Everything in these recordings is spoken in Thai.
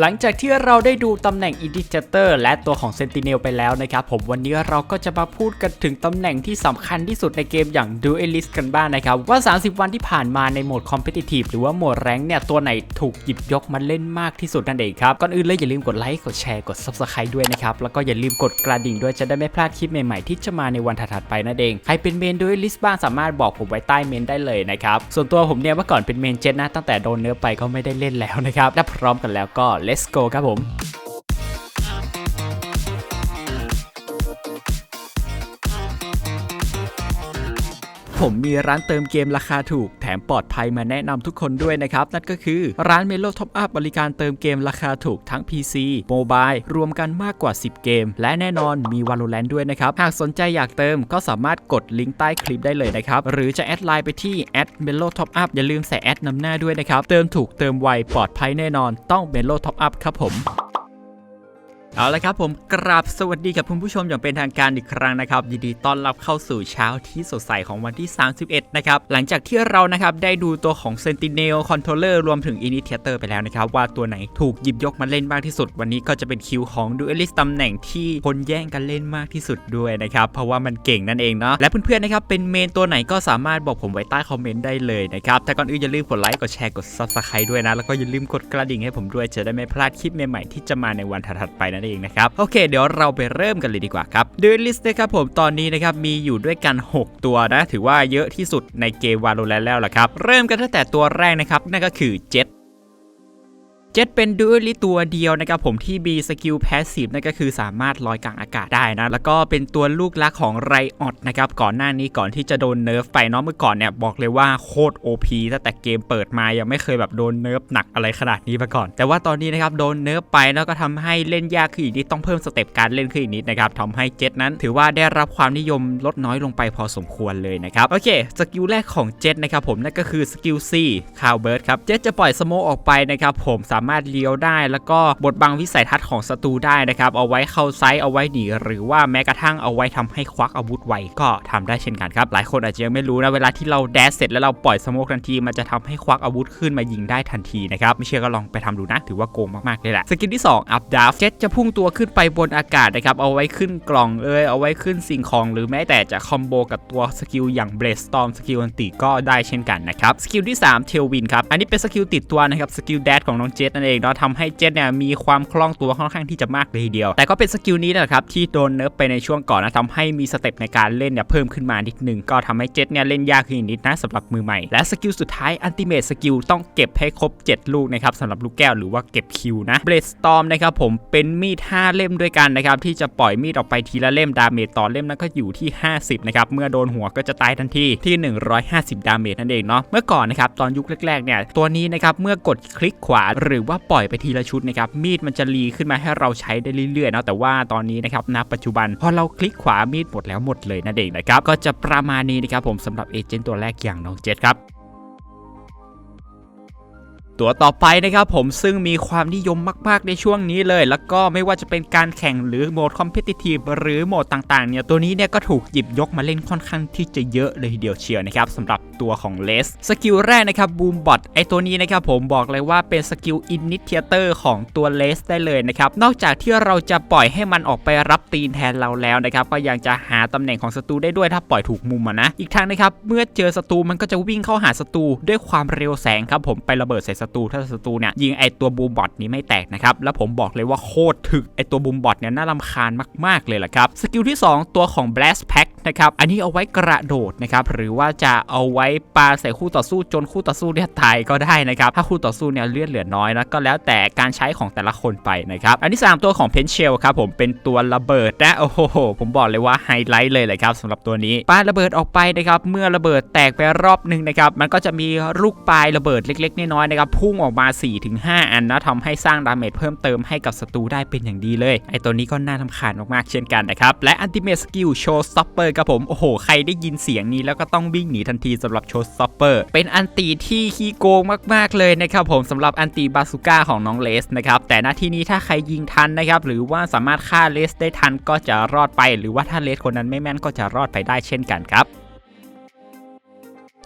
หลังจากที่เราได้ดูตำแหน่ง Indicator และตัวของ Sentinel ไปแล้วนะครับผมวันนี้เราก็จะมาพูดกันถึงตำแหน่งที่สำคัญที่สุดในเกมอย่าง Duelist กันบ้างนะครับ ว่า 30 วันที่ผ่านมาในโหมด Competitive หรือว่าโหมดแรงเนี่ย ตัวไหนถูกหยิบยกมาเล่นมากที่สุดนั่นเองครับ ก่อนอื่นเลยอย่าลืมกดไลค์กดแชร์กด Subscribe ด้วยนะครับ แล้วก็อย่าลืมกดกระดิ่งด้วยจะได้ไม่พลาดคลิปใหม่ๆที่จะมาในวันถัดๆไปนั่นเองใครเป็นเมน Duelist บ้างสามารถบอกผมไว้ใต้เมนได้เลยนะครับส่วนตัวผมเนี่ยเมื่อก่อนเป็นเมนเจนนะตั้งแต่โดนเนื้อไปก็ไม่ได้เล่นแล้วนะครับถ้าพร้อมกันแล้วก็ let's go ครับผม ผมมีร้านเติมเกมราคาถูก แถมปลอดภัยมาแนะนำทุกคนด้วยนะครับ นั่นก็คือร้าน Melo Top Up บริการเติมเกมราคาถูกทั้ง PC Mobile รวมกันมากกว่า 10 เกม และแน่นอนมี Valorant ด้วยนะครับ หากสนใจอยากเติมก็สามารถกดลิงก์ใต้คลิปได้เลยนะครับ หรือจะแอดไลน์ไปที่ @melo top up อปอัพอย่าลืมใส่แอดนำหน้าด้วยนะครับ เติมถูกเติมไวปลอดภัยแน่นอน ต้อง Melo Top Up ครับผม เอาละครับผมกราบสวัสดีกับคุณผู้ชมอย่างเป็นทางการอีกครั้งนะครับยินดีต้อนรับเข้าสู่เช้าที่สดใสของวันที่ 31 นะครับ หลังจากที่เรานะครับได้ดูตัวของ Sentinel Controller รวมถึง Initiator ไปแล้วนะครับ ว่าตัวไหนถูกหยิบยกมาเล่นมากที่สุด วันนี้ก็จะเป็นคิวของ Duelist ตำแหน่งที่คนแย่งกันเล่นมากที่สุดด้วยนะครับ เพราะว่ามันเก่งนั่นเองเนาะและเพื่อนๆนะครับเป็นเมนตัวไหนก็สามารถบอกผมไว้ใต้คอมเมนต์ได้เลยนะครับแต่ก่อนอื่นอย่าลืมกดไลค์กดแชร์กด Subscribe ด้วยนะแล้วก็อย่าลืมกดกระดิ่งให้ผมด้วยจะได้ไม่พลาดคลิปใหม่ๆที่จะมาในวันถัดๆไปนั่นเองนะครับโอเค เดี๋ยวเราไปเริ่มกันเลยดีกว่าครับดูลิสต์นะครับผมตอนนี้นะครับมีอยู่ด้วยกัน 6 ตัวนะถือว่าเยอะที่สุดในเกมวาโลแรนแล้วล่ะครับเริ่มกันตั้งแต่ตัวแรกนะครับนั่นก็คือเจ็ต เจ็ตเป็นดูลิตัวเดียวนะครับผมที่มีสกิลแพสซีฟนั่นก็คือสามารถลอยกลางอากาศได้นะแล้วก็เป็นตัวลูกลักของไรออดนะครับก่อนหน้านี้ก่อนที่จะโดนเนิร์ฟไปเนาะเมื่อก่อนเนี่ยบอกเลยว่าโคตร OP ตั้งแต่เกมเปิดมายังไม่เคยแบบโดนเนิร์ฟหนักอะไรขนาดนี้มาก่อน แต่ว่าตอนนี้นะครับโดนเนิร์ฟไปแล้วก็ทำให้เล่นยากขึ้นอีกนิดต้องเพิ่มสเต็ปการเล่นขึ้นอีกนิดนะครับทำให้เจ็ตนั้น ถือว่าได้รับความนิยมลดน้อยลงไปพอสมควรเลยนะครับโอเคสกิลแรกของเจ็ตนะครับผมนั่นก็คือสกิล C คาวเบิร์ดครับเจ็ตจะปล่อยสโมออกไปนะครับผมสามารถเลี้ยวได้แล้วก็บดบังวิสัยทัศน์ของศัตรูได้นะครับ เอาไว้เข้าไซส์เอาไว้หนีหรือว่าแม้กระทั่งเอาไว้ทำให้ควักอาวุธไวก็ทำได้เช่นกันครับ หลายคนอาจจะยังไม่รู้นะเวลาที่เราแดชเสร็จแล้วเราปล่อยสโมกทันที มันจะทำให้ควักอาวุธขึ้นมายิงได้ทันทีนะครับไม่เชื่อก็ลองไปทำดูนะ ถือว่าโกงมากๆเลยแหละสกิลที่2 up d a f เจ็ตจะพุ่งตัวขึ้นไปบนอากาศนะครับเอาไว้ขึ้นกล่องเอยเอาไว้ขึ้นสิ่งของหรือแม้แต่จะคอมโบกับตัวสกิลอย่าง b l a z e Storm สกิลอันติก็ได้เช่นกันนะครับสกิลที่3 Tailwind ครับอันนี้เป็นสกิลติดตัวนะครับสกิลแดชของน้องเจ็ตนั่นเองเนาะทำให้เจ็ตเนี่ยมีความคล่องตัวค่อนข้างที่จะมากเลยทีเดียว แต่ก็เป็นสกิลนี้นะครับที่โดนเนิร์ฟไปในช่วงก่อนนะทำให้มีสเต็ปในการเล่นเนี่ยเพิ่มขึ้นมานิดนึงก็ทำให้เจ็ตเนี่ยเล่นยากขึ้นนิดนะสำหรับมือใหม่ และสกิลสุดท้ายอันติเมทสกิลต้องเก็บให้ครบ 7 ลูกนะครับสำหรับลูกแก้วหรือว่าเก็บคิวนะเบลสตอมนะครับผมเป็นมีด 5 เล่มด้วยกันนะครับที่จะปล่อยมีดออกไปทีละเล่มดาเมจต่อเล่มนั้นก็อยู่ที่ 50นะครับเมื่อโดนหัวก็จะตายทันทีที่ 150 ดาเมจนั่นเองเนาะเมื่อก่อนนะครับตอนยุคแรกๆเนี่ยตัวนี้นะครับเมื่อกดคลิกขวาหรือว่าปล่อยไปทีละชุดนะครับมีดมันจะรีขึ้นมาให้เราใช้ได้เรื่อยๆนะแต่ว่าตอนนี้นะครับณปัจจุบันพอเราคลิกขวามีดหมดแล้วหมดเลยนั่นเองนะครับก็จะประมาณนี้นะครับผมสำหรับเอเจนต์ตัวแรกอย่างน้องเจษครับ ตัวต่อไปนะครับผมซึ่งมีความนิยมมาก ๆ ในช่วงนี้เลย แล้วก็ไม่ว่าจะเป็นการแข่งหรือโหมดคอมเพ t i ทีฟหรือโหมดต่างๆเนี่ยตัวนี้เนี่ยก็ถูกหยิบยกมาเล่นค่อนข้างที่จะเยอะเลยทีเดียวเชียวนะครับสำหรับตัวของเลสสกิลแรกนะครับบูมบอทไอตัวนี้นะครับผมบอกเลยว่าเป็นสกิลอินนิเทเตอร์ของตัวเลสได้เลยนะครับนอกจากที่เราจะปล่อยให้มันออกไปรับตีนแทนเราแล้วนะครับก็ยังจะหาตำแหน่งของศัตรูได้ด้วยถ้าปล่อยถูกมุมนะอีกทางนะครับเมื่อเจอศัตรูมันก็จะวิ่งเข้าหาศัตรูด้วยความเร็วแสงครับผมไประเบิดใส่ศัตรูถ้าศัตรูเนี่ยยิงไอตัวบูมบอทนี้ไม่แตกนะครับแล้วผมบอกเลยว่าโคตรถึกไอตัวบูมบอทเนี่ยน่ารำคาญมากๆเลยแหละครับสกิลที่ 2 ตัวของ blast pack นะครับ อันนี้เอาไว้กระโดดนะครับ หรือว่าจะเอาไว้ปาใส่คู่ต่อสู้จนคู่ต่อสู้เนี่ยตายก็ได้นะครับ ถ้าคู่ต่อสู้เนี่ยเลือดเหลือน้อยนะก็แล้วแต่การใช้ของแต่ละคนไปนะครับ อันที่ 3 ตัวของเพนเชลครับผมเป็นตัวระเบิดนะ โอ้โห ผมบอกเลยว่าไฮไลท์เลยเลยครับสำหรับตัวนี้ปาระเบิดออกไปนะครับ เมื่อระเบิดแตกไปรอบหนึ่งนะครับ มันก็จะมีลูกปลายระเบิดเล็กๆน้อยๆนะครับพุ่งออกมา 4-5 อันนะทำให้สร้างดาเมจเพิ่มเติมให้กับศัตรูได้เป็นอย่างดีเลย ไอตัวนี้ก็น่าทำคาญมากๆเช่นกันนะครับ และอันติเมสกิลโชว์สต็อปเปอร์ครับผม โอ้โห ใครได้ยินเสียงนี้แล้วก็ต้องวิ่งหนีทันทีสำหรับโชสซอปเปอร์ เป็นอันตีที่ขี้โกงมาก ๆ เลยนะครับผมสำหรับอันตีบาซูก้าของน้องเลสนะครับ แต่หน้าที่นี้ถ้าใครยิงทันนะครับ หรือว่าสามารถฆ่าเลสได้ทันก็จะรอดไป หรือว่าถ้าเลสคนนั้นไม่แม่นก็จะรอดไปได้เช่นกันครับ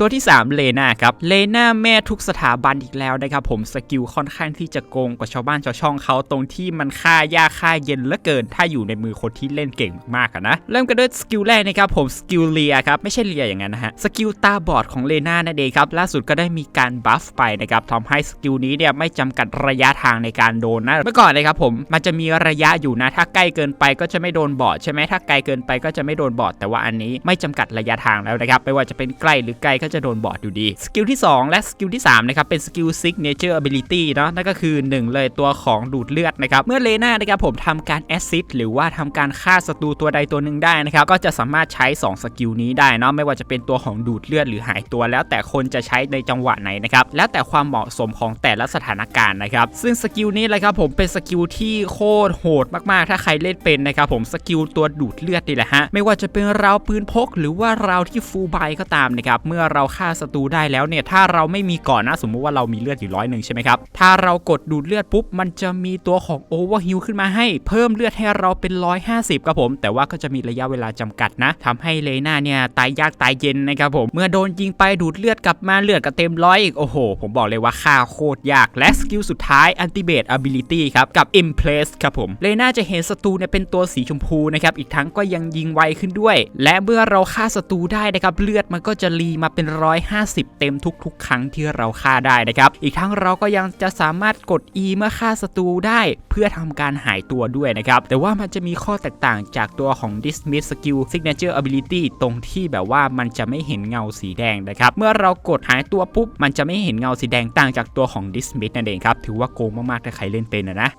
ตัวที่ 3 เลนาครับ เลนาแม่ทุกสถาบันอีกแล้วนะครับผมสกิลค่อนข้างที่จะโกงกว่าชาวบ้านชาวช่องเขาตรงที่มันฆ่ายากฆ่าเย็นเหลือเกิน ถ้าอยู่ในมือคนที่เล่นเก่งมากๆนะ เริ่มกันด้วยสกิลแรกนะครับผมสกิลเลียครับไม่ใช่เลียอย่างนั้นนะฮะสกิลตาบอดของเลนานั่นเองครับล่าสุดก็ได้มีการบัฟไปนะครับทำให้สกิลนี้เนี่ยไม่จำกัดระยะทางในการโดนนะเมื่อก่อนนะครับผมมันจะมีระยะอยู่นะ ถ้าใกล้เกินไปก็จะไม่โดนบอดใช่ไหมถ้าไกลเกินไปก็จะไม่โดนบอดแต่ว่าอันนี้ไม่จำกัดระยะทางแล้วนะครับไม่ว่าจะเป็นใกล้หรือไกลก็จะโดนบอดอยู่ดี สกิลที่ 2 และสกิลที่ 3 นะครับ เป็นสกิล signature ability เนาะนั่นก็คือ 1 เลยตัวของดูดเลือดนะครับ เมื่อเลน่านะครับผมทำการแอซิดหรือว่าทำการฆ่าศัตรูตัวใดตัวหนึ่งได้นะครับ ก็จะสามารถใช้ 2 สกิลนี้ได้เนาะไม่ว่าจะเป็นตัวของดูดเลือดหรือหายตัว แล้วแต่คนจะใช้ในจังหวะไหนนะครับแล้วแต่ความเหมาะสมของแต่ละสถานการณ์นะครับซึ่งสกิลนี้เลยครับผมเป็นสกิลที่โคตรโหดมากๆ ถ้าใครเล่นเป็นนะครับผมสกิลตัวดูดเลือดนี่แหละฮะไม่ว่าจะเป็นราวปืนพก หรือว่าราวที่ฟูลไบก็ตามนะครับเมื่อเเราฆ่าศัตรูได้แล้วเนี่ยถ้าเราไม่มีก่อนนะสมมุติว่าเรามีเลือดอยู่ร้อยหนึ่งใช่ไหมครับถ้าเรากดดูดเลือดปุ๊บมันจะมีตัวของโอเวอร์ฮิลขึ้นมาให้เพิ่มเลือดให้เราเป็น 150ครับผม แต่ว่าก็จะมีระยะเวลาจำกัดนะทำให้เลน่าเนี่ยตายยากตายเย็นนะครับผม เมื่อโดนยิงไปดูดเลือดกลับมาเลือดก็เต็มร้อยอีกโอ้โห ผมบอกเลยว่าฆ่าโคตรยากและสกิลสุดท้าย Anti-Bait Ability ครับกับ Impress ครับผมเลน่าจะเห็นศัตรูเนี่ยเป็นตัวสีชมพูนะครับอีกทั้งก็ยังยิงไวขึ้นด้วย และเมื่อเราฆ่าศัตรูได้นะครับเลือดมันก็จะรีมาเป็น150 เต็มทุกๆ ครั้งที่เราฆ่าได้นะครับ อีกทั้งเราก็ยังจะสามารถกด E เมื่อฆ่าศัตรูได้เพื่อทำการหายตัวด้วยนะครับ แต่ว่ามันจะมีข้อแตกต่างจากตัวของ Dismiss Skill Signature Ability ตรงที่แบบว่ามันจะไม่เห็นเงาสีแดงนะครับ เมื่อเรากดหายตัวปุ๊บ มันจะไม่เห็นเงาสีแดงต่างจากตัวของ Dismiss นั่นเองครับ ถือว่าโกงมากๆถ้าใครเล่นเป็นนะนะ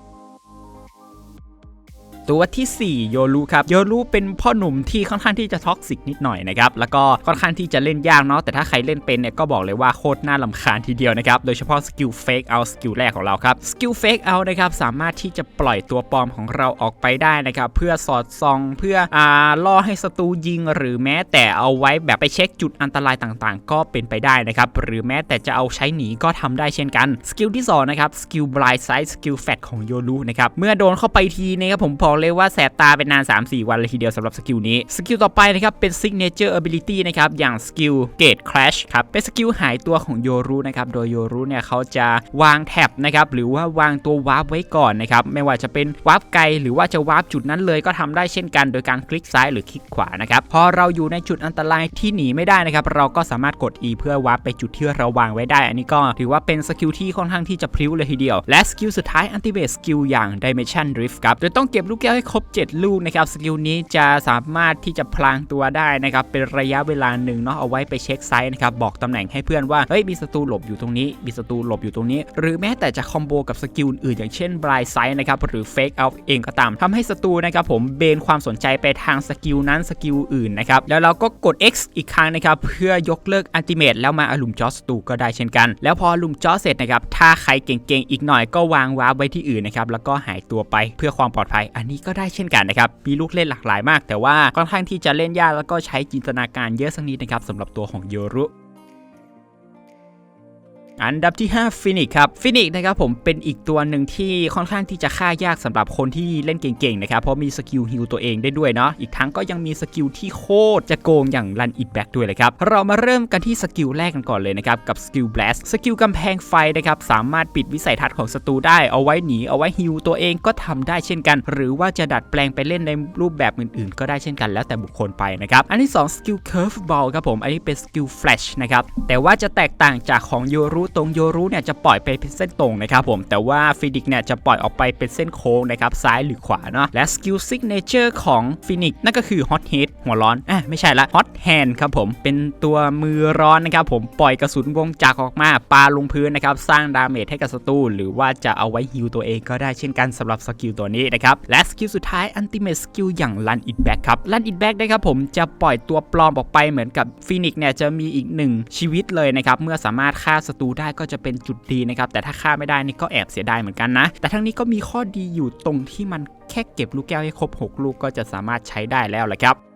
ตัวทีสี่ 4 โยรุครับ โยรุเป็นพ่อหนุ่มที่ค่อนข้างที่จะท็อกซิกนิดหน่อยนะครับ แล้วก็ค่อนข้างที่จะเล่นยากเนาะ แต่ถ้าใครเล่นเป็นเนี่ยก็บอกเลยว่าโคตรน่าลำคาญทีเดียวนะครับ โดยเฉพาะสกิลเฟกเอาสกิลแรกของเราครับ สกิลเฟกเอานะครับสามารถที่จะปล่อยตัวปลอมของเราออกไปได้นะครับ เพื่อสอดส่องเพื่ออ่าล่อให้ศัตรูยิง หรือแม้แต่เอาไว้แบบไปเช็คจุดอันตรายต่างๆ ก็เป็นไปได้นะครับ หรือแม้แต่จะเอาใช้หนีก็ทำได้เช่นกัน สกิลที่สองนะครับ สกิลบลายไซส์สกิลแฟตของโยรุนะครับ เมื่อโดนเข้าไปทีนะครับผมบอกเลยว่าแสบตาเป็นนาน 3-4 วันเลยทีเดียวสำหรับสกิลนี้ สกิลต่อไปนะครับเป็น Signature Ability นะครับอย่างสกิล Gate Crash ครับเป็นสกิลหายตัวของโยรุนะครับโดยโยรุเนี่ยเขาจะวางแท็บนะครับหรือว่าวางตัววาร์ปไว้ก่อนนะครับไม่ว่าจะเป็นวาร์ปไกลหรือว่าจะวาร์ปจุดนั้นเลยก็ทำได้เช่นกัน โดยการคลิกซ้ายหรือคลิกขวานะครับพอเราอยู่ในจุดอันตรายที่หนีไม่ได้นะครับเราก็สามารถกด E เพื่อวาร์ปไปจุดที่เราวางไว้ได้ อันนี้ก็ถือว่าเป็นสกิลที่ค่อนข้างที่จะพลิ้วเลยทีเดียว และสกิลสุดท้าย Anti-Base Skill อย่าง Dimension Rift ครับโดยต้องเก็บลูกแก้วให้ครบ 7 ลูกนะครับสกิลนี้จะสามารถที่จะพลางตัวได้นะครับเป็นระยะเวลาหนึ่งเนาะเอาไว้ไปเช็คไซส์นะครับบอกตำแหน่งให้เพื่อนว่าเฮ้ยมีศัตรูหลบอยู่ตรงนี้ มีศัตรูหลบอยู่ตรงนี้ หรือแม้แต่จะคอมโบกับสกิลอื่นอย่างเช่น Blind Sight นะครับหรือ Fake Out เองก็ตามทำให้ศัตรูนะครับผมเบนความสนใจไปทางสกิลนั้นสกิลอื่นนะครับแล้วเราก็กด X อีกครั้งนะครับเพื่อยกเลิกอันติเมตแล้วมาอลุมจอศัตรูก็ได้เช่นกัน แล้วพออลุมจอเสร็จนะครับถ้าใครเก่งๆอีกหน่อยก็วางวาร์ปไว้ที่อื่นนะครับแล้วก็หายตัวไปเพื่อความปลอดภัยอันนี้ก็ได้เช่นกันนะครับ มีลูกเล่นหลากหลายมาก แต่ว่าค่อนข้างที่จะเล่นยากแล้วก็ใช้จินตนาการเยอะสักนิดนะครับสำหรับตัวของโยรุ อันดับที่5ฟินิกครับฟินิกนะครับผมเป็นอีกตัวหนึ่งที่ค่อนข้างที่จะฆ่ายากสำหรับคนที่เล่นเก่งๆนะครับเพราะมีสกิลฮิลตัวเองได้ด้วยเนาะอีกทั้งก็ยังมีสกิลที่โคตรจะโกงอย่างรันอิ t แบ็กด้วยเลยครับเรามาเริ่มกันที่สกิลแรกกันก่อนเลยนะครับกับสกิลแบลสสกิลกำแพงไฟนะครับสามารถปิดวิสัยทัศน์ของศัตรูได้เอาไว้หนีเอาไว้ฮิลตัวเองก็ทำได้เช่นกัน หรือว่าจะดัดแปลงไปเล่นในรูปแบบอื่นๆ ก็ได้เช่นกันแล้วแต่บุคคลไปนะครับอันที่2สกิลเคิร์ฟบอลครับผมอันนี้เป็นสกิลแฟลชนะครับแต่ว่าจะแตกต่างจากของโยรุตรงโยรุเนี่ยจะปล่อยไปเป็นเส้นตรงนะครับผมแต่ว่าฟินิกเนี่ยจะปล่อยออกไปเป็นเส้นโค้งนะครับซ้ายหรือขวาเนาะและสกิลซิกเนเจอร์ของฟินิกนั่นก็คือฮอตเฮดหัวร้อนอะไม่ใช่ละฮอตแฮนด์ครับผมเป็นตัวมือร้อนนะครับผมปล่อยกระสุนวงจักรออกมาปาลงพื้นนะครับสร้างดาเมจให้กับศัตรูหรือว่าจะเอาไว้ฮิลตัวเองก็ได้เช่นกันสำหรับสกิลตัวนี้นะครับและสกิลสุดท้ายอันติเมทสกิลอย่างลันอิ t แบ็กครับลันอิ t แบ็กนะครับผมจะปล่อยตัวปลอมออกไปเหมือนกับฟินิกเนี่ยจะมีอีกหนึ่งชีวิตเลยนะครับเมื่อสามารถฆ่าศัตรูได้ก็จะเป็นจุดดีนะครับ แต่ถ้าฆ่าไม่ได้นี่ก็แอบเสียดายเหมือนกันนะ แต่ทั้งนี้ก็มีข้อดีอยู่ตรงที่มันแค่เก็บลูกแก้วให้ครบ 6 ลูกก็จะสามารถใช้ได้แล้วแหละครับ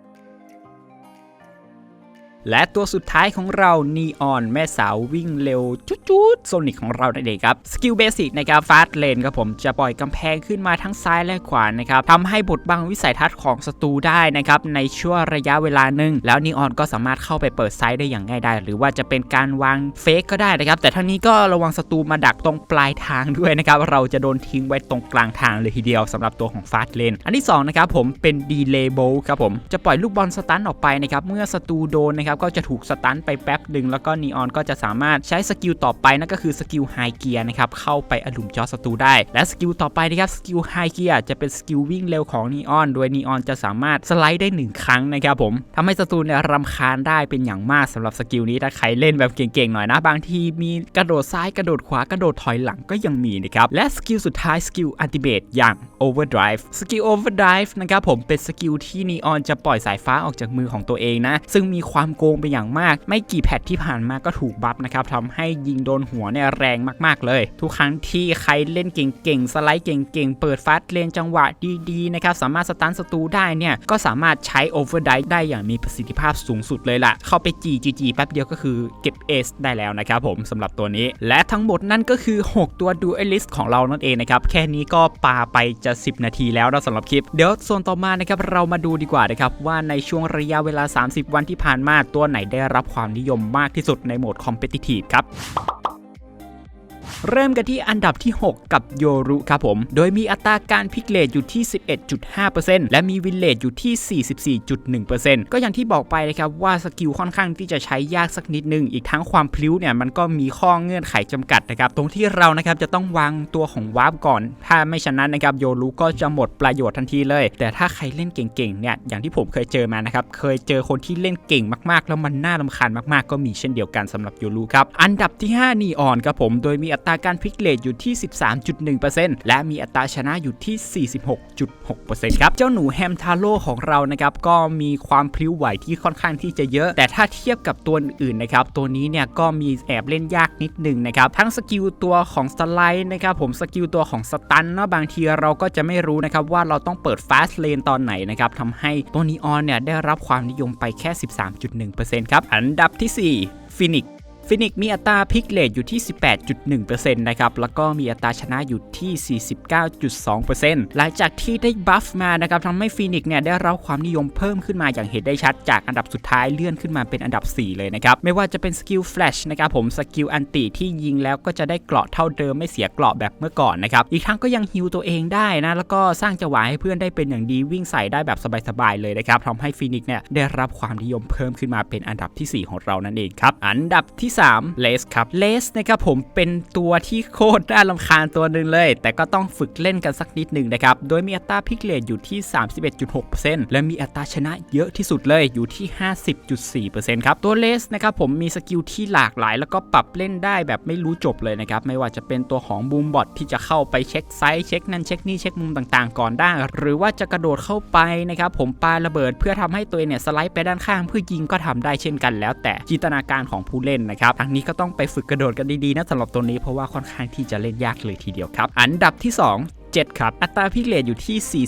และตัวสุดท้ายของเรานีออนแม่สาววิ่งเร็วจุดๆโซนิกของเรานั่นเองครับ สกิลเบสิกนะครับฟาสเลนครับผมจะปล่อยกำแพงขึ้นมาทั้งซ้ายและขวานะครับทำให้บดบังวิสัยทัศน์ของศัตรูได้นะครับในช่วงระยะเวลาหนึ่งแล้วนีออนก็สามารถเข้าไปเปิดไซต์ได้อย่างง่ายดายหรือว่าจะเป็นการวางเฟกก็ได้นะครับ แต่ทั้งนี้ก็ระวังศัตรูมาดักตรงปลายทางด้วยนะครับเราจะโดนทิ้งไว้ตรงกลางทางเลยทีเดียวสำหรับตัวของฟาสเลนอันที่สองนะครับผมเป็นดีเลย์โบครับผมจะปล่อยลูกบอลสตันออกไปนะครับเมื่อศัตรูโดนนะครับก็จะถูกสตันไปแป๊บหนึ่งแล้วก็นีออนก็จะสามารถใช้สกิลต่อไปนั่นก็คือสกิลไฮเกียร์นะครับเข้าไปอลุมจอศัตรูได้ และสกิลต่อไปนะครับสกิลไฮเกียร์จะเป็นสกิลวิ่งเร็วของนีออนโดยนีออนจะสามารถสไลด์ได้หนึ่งครั้งนะครับผมทำให้ศัตรูเนี่ยรำคาญได้เป็นอย่างมากสำหรับสกิลนี้ถ้าใครเล่นแบบเก่งๆหน่อยนะ บางทีมีกระโดดซ้ายกระโดดขวากระโดดถอยหลังก็ยังมีนะครับและสกิลสุดท้ายสกิลอันติเบตอย่าง Overdrive สกิล Overdrive นะครับผมเป็นสกิลที่นีออนจะปล่อยสายฟ้าออกจากมือของตัวเองนะ ซึ่งมีความโกงเป็นอย่างมาก ไม่กี่แพทที่ผ่านมาก็ถูกบัฟนะครับทำให้ยิงโดนหัวเนี่ยแรงมากๆเลย ทุกครั้งที่ใครเล่นเก่งๆ สไลด์เก่งๆ เปิดฟาสเลนจังหวะดีๆนะครับสามารถสตันศัตรูได้เนี่ยก็สามารถใช้ Overdrive ได้อย่างมีประสิทธิภาพสูงสุดเลยล่ะ เข้าไปจีจีจีแป๊บเดียวก็คือเก็บเอสได้แล้วนะครับผมสำหรับตัวนี้ และทั้งหมดนั่นก็คือ 6 ตัวดูเอลิสของเรานั่นเองนะครับแค่นี้ก็ปาไปจะ10 นาทีแล้วนะสำหรับคลิป เดี๋ยวโซนต่อมานะครับเรามาดูดีกว่านะครับว่าในช่วงระยะเวลา 30 วันที่ผ่านมาตัวไหนได้รับความนิยมมากที่สุดในโหมดคอมเพติทีฟครับ เริ่มกันที่อันดับที่ 6 กับโยรุครับผม โดยมีอัตราการพิกเลตอยู่ที่ 11.5%และมีวินเลตอยู่ที่ 44.1%ก็อย่างที่บอกไปนะครับว่าสกิลค่อนข้างที่จะใช้ยากสักนิดนึง อีกทั้งความพลิ้วเนี่ยมันก็มีข้อเงื่อนไขจำกัดนะครับ ตรงที่เรานะครับจะต้องวางตัวของวาร์ปก่อน ถ้าไม่ฉะนั้นนะครับโยรุก็จะหมดประโยชน์ทันทีเลย แต่ถ้าใครเล่นเก่งๆเนี่ยอย่างที่ผมเคยเจอมานะครับเคยเจอคนที่เล่นเก่งมากๆ แล้วมันน่ารำคาญมากๆ ก็มีเช่นเดียวกันสำหรับโยรุครับอันดับที่ 5นีออนครับผมโดยมีอัตราการพลิกเลทอยู่ที่ 13.1%และมีอัตราชนะอยู่ที่ 46.6%ครับ เจ้าหนูแฮมทาโร่ของเรานะครับก็มีความพลิ้วไหวที่ค่อนข้างที่จะเยอะ แต่ถ้าเทียบกับตัวอื่นนะครับ ตัวนี้เนี่ยก็มีแอบเล่นยากนิดหนึ่งนะครับ ทั้งสกิลตัวของสไลด์นะครับผมสกิลตัวของสตันเนาะบางทีเราก็จะไม่รู้นะครับว่าเราต้องเปิดฟาสเลนตอนไหนนะครับทำให้ตัวนีออนเนี่ยได้รับความนิยมไปแค่ 13.1%ครับ อันดับที่ 4ฟินิก ฟินิกมีอัตราพิกเลตอยู่ที่ 18.1%นะครับ แล้วก็มีอัตราชนะอยู่ที่ 49.2%หลังจากที่ได้บัฟมานะครับทำให้ฟินิกเนี่ยได้รับความนิยมเพิ่มขึ้นมาอย่างเห็นได้ชัด จากอันดับสุดท้ายเลื่อนขึ้นมาเป็นอันดับ 4 เลยนะครับ ไม่ว่าจะเป็นสกิลแฟลชนะครับผมสกิลอันติที่ยิงแล้วก็จะได้เกราะเท่าเดิมไม่เสียเกราะแบบเมื่อก่อนนะครับ อีกทั้งก็ยังฮิวตัวเองได้นะ แล้วก็สร้างจังหวะให้เพื่อนได้เป็นอย่างดีวิ่งใส่ได้แบบสบายๆเลยนะครับทำให้ฟินิกเนี่ยได้รับความนิยมเพิ่มขึ้นมาเป็นอันดับที่ 4 ของเรานั่นเองครับอันดับที่3เลสครับเลสนะครับผมเป็นตัวที่โคตรน่ารำคาญตัวหนึ่งเลย แต่ก็ต้องฝึกเล่นกันสักนิดหนึ่งนะครับ โดยมีอัตราพิกเลตอยู่ที่ 31.6%และมีอัตราชนะเยอะที่สุดเลยอยู่ที่ 50.4%ครับตัวเลสนะครับผมมีสกิลที่หลากหลาย แล้วก็ปรับเล่นได้แบบไม่รู้จบเลยนะครับ ไม่ว่าจะเป็นตัวของบูมบอทที่จะเข้าไปเช็คไซส์เช็คนั่นเช็คนี่เช็คมุมต่างๆ ก่อนได้ หรือว่าจะกระโดดเข้าไปนะครับผมปาระเบิดเพื่อทำให้ตัวเองเนี่ยสไลด์ไปด้านข้างเพื่อยิงก็ทำได้เช่นกันแล้วแต่จินตนาการของผู้เล่นนะครับทั้งนี้ก็ต้องไปฝึกกระโดดกันดีๆนะสำหรับตัวนี้เพราะว่าค่อนข้างที่จะเล่นยากเลยทีเดียวครับ อันดับที่ 2 7 ครับ อัตราพิกเลตอยู่ที่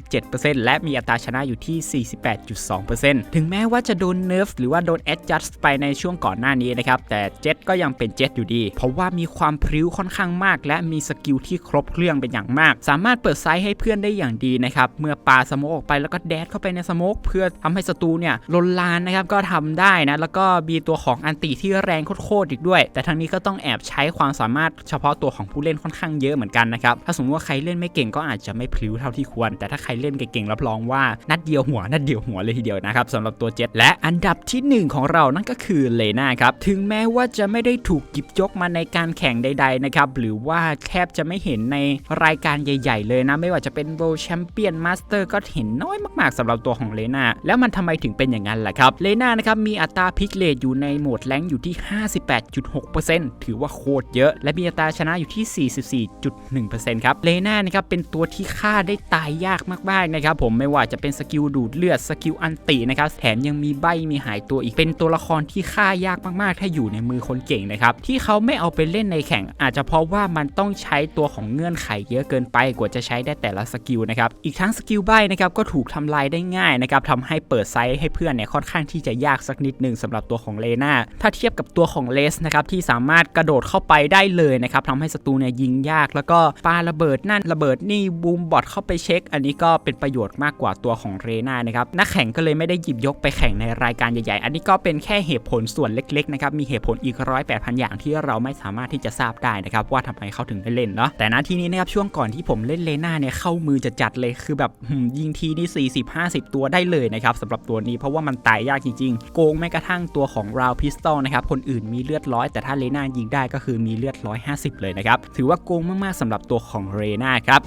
41.7%และมีอัตราชนะอยู่ที่ 48.2%ถึงแม้ว่าจะโดนเนิร์ฟหรือว่าโดนแอดจัสไปในช่วงก่อนหน้านี้นะครับ แต่เจ็ตก็ยังเป็นเจ็ตอยู่ดี เพราะว่ามีความพริ้วค่อนข้างมาก และมีสกิลที่ครบเครื่องเป็นอย่างมาก สามารถเปิดไซส์ให้เพื่อนได้อย่างดีนะครับ เมื่อปาสโมกออกไปแล้วก็แดดเข้าไปในสโมกเพื่อทำให้ศัตรูเนี่ยลนลานนะครับก็ทำได้นะแล้วก็มีตัวของอันติที่แรงโคตรๆอีกด้วย แต่ทั้งนี้ก็ต้องแอบใช้ความสามารถเฉพาะตัวของผู้เล่นค่อนข้างเยอะเหมือนกันนะครับถ้าสมมติว่าใครเล่นไม่เก่งก็อาจจะไม่พลิ้วเท่าที่ควร แต่ถ้าใครเล่นเก่งๆรับรองว่านัดเดียวหัวนัดเดียวหัวเลยทีเดียวนะครับสำหรับตัวเจ็ตและอันดับที่ 1 ของเรานั่นก็คือเลน่าครับถึงแม้ว่าจะไม่ได้ถูกหยิบยกมาในการแข่งใด ๆนะครับหรือว่าแทบจะไม่เห็นในรายการใหญ่ ๆ เลยนะไม่ว่าจะเป็นโ o แชมเปี้ยนมาสเตอร์ก็เห็นน้อยมากๆสำหรับตัวของเลน่าแล้วมันทำไมถึงเป็นอย่างนั้นล่ะครับเลน่านะครับมีอัตราพิกเลตอยู่ในโหมดแรงอยู่ที่ 58.6%ถือว่าโคตรเยอะ และมีอัตราชนะอยู่ที่ 44.1%ครับเลนาานะครับเป็นตัวที่ฆ่าได้ตายยากมากๆนะครับผมไม่ว่าจะเป็นสกิลดูดเลือดสกิลอันตินะครับแถมยังมีใบมีหายตัวอีกเป็นตัวละครที่ฆ่ายากมากๆ ถ้าอยู่ในมือคนเก่งนะครับที่เขาไม่เอาไปเล่นในแข่ง อาจจะเพราะว่ามันต้องใช้ตัวของเงื่อนไขเยอะเกินไปกว่าจะใช้ได้แต่ละสกิลนะครับอีกทั้งสกิลใบนะครับก็ถูกทำลายได้ง่ายนะครับทำให้เปิดไซส์ให้เพื่อนเนี่ยค่อนข้างที่จะยากสักนิดหนึ่งสำหรับตัวของเลนาถ้าเทียบกับตัวของเลสนะครับที่สามารถกระโดดเข้าไปได้เลยนะครับทำให้ศัตรูเนี่ยยิงยาก แล้วก็ปาระเบิดนั่นระเบิดนี่บูมบอทเข้าไปเช็ค อันนี้ก็เป็นประโยชน์มากกว่าตัวของเรนานะครับนักแข่งก็เลยไม่ได้หยิบยกไปแข่งในรายการใหญ่ๆ อันนี้ก็เป็นแค่เหตุผลส่วนเล็กๆนะครับมีเหตุผลอีกร้อยแปดพันอย่างที่เราไม่สามารถที่จะทราบได้นะครับว่าทำไมเขาถึงได้เล่นเนาะแต่ณที่นี้นะครับช่วงก่อนที่ผมเล่นเลน่าเนี่ยเข้ามือจะจัดเลยคือแบบยิงทีนี่40 50 ตัวได้เลยนะครับสำหรับตัวนี้เพราะว่ามันตายยากจริงๆ โกงแม้กระทั่งตัวของราวพิสตอลนะครับคนอื่นมีเลือดร้อยแต่ถ้าเลน่ายิงได้ก็คือมีเลือด 150 เลยนะครับถือว่าโกงมากๆสำหรับตัวของเรน่าครับ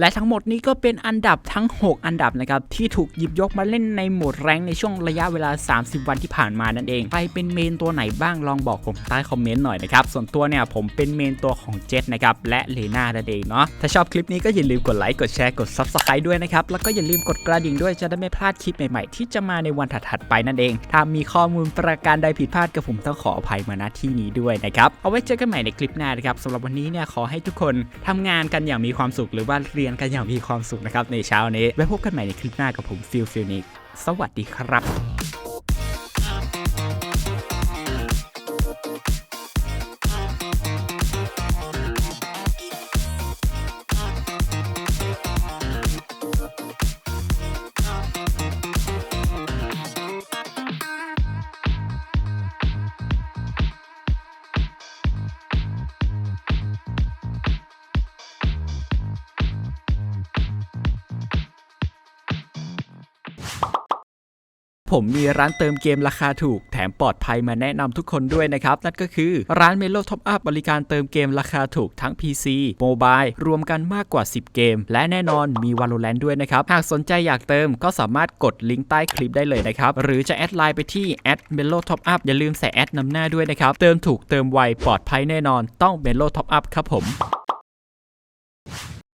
และทั้งหมดนี้ก็เป็นอันดับทั้ง 6 อันดับนะครับที่ถูกหยิบยกมาเล่นในโหมดแรงในช่วงระยะเวลา 30 วันที่ผ่านมานั่นเองใครเป็นเมนตัวไหนบ้างลองบอกผมใต้คอมเมนต์หน่อยนะครับ ส่วนตัวเนี่ยผมเป็นเมนตัวของเจ t นะครับและเลนานั่นเองเนาะ ถ้าชอบคลิปนี้ก็อย่าลืมกดไลค์ กดแชร์ กด Subscribe ด้วยนะครับ แล้วก็อย่าลืมกดกระดิ่งด้วยจะได้ไม่พลาดคลิปใหม่ๆ ที่จะมาในวันถัดๆไปนั่นเอง ถ้ามีข้อมูลประการใดผิดพลาดกับผมต้องขออภัยมาณที่นี้ด้วยนะครับ เอาไว้เจอกันใหม่ในคลิปหน้านะครับสำหรับวันนี้เนี่ยขอให้ทุกคนทำงานกันอย่างมีความสุขหรือว่าเรียนกันอย่างมีความสุขนะครับในเช้านี้ไว้พบกันใหม่ในคลิปหน้ากับผมฟิลฟิลนิกสวัสดีครับ ผมมีร้านเติมเกมราคาถูก แถมปลอดภัยมาแนะนำทุกคนด้วยนะครับ นั่นก็คือร้าน Melo Top Up บริการเติมเกมราคาถูกทั้ง PC โมบายรวมกันมากกว่า 10 เกม และแน่นอนมี Valorant ด้วยนะครับ หากสนใจอยากเติมก็สามารถกดลิงก์ใต้คลิปได้เลยนะครับ หรือจะแอดไลน์ไปที่ @melo top up อปอัพอย่าลืมใส่แอดนำหน้าด้วยนะครับ เติมถูกเติมไวปลอดภัยแน่นอน ต้อง Melo Top Up ครับผม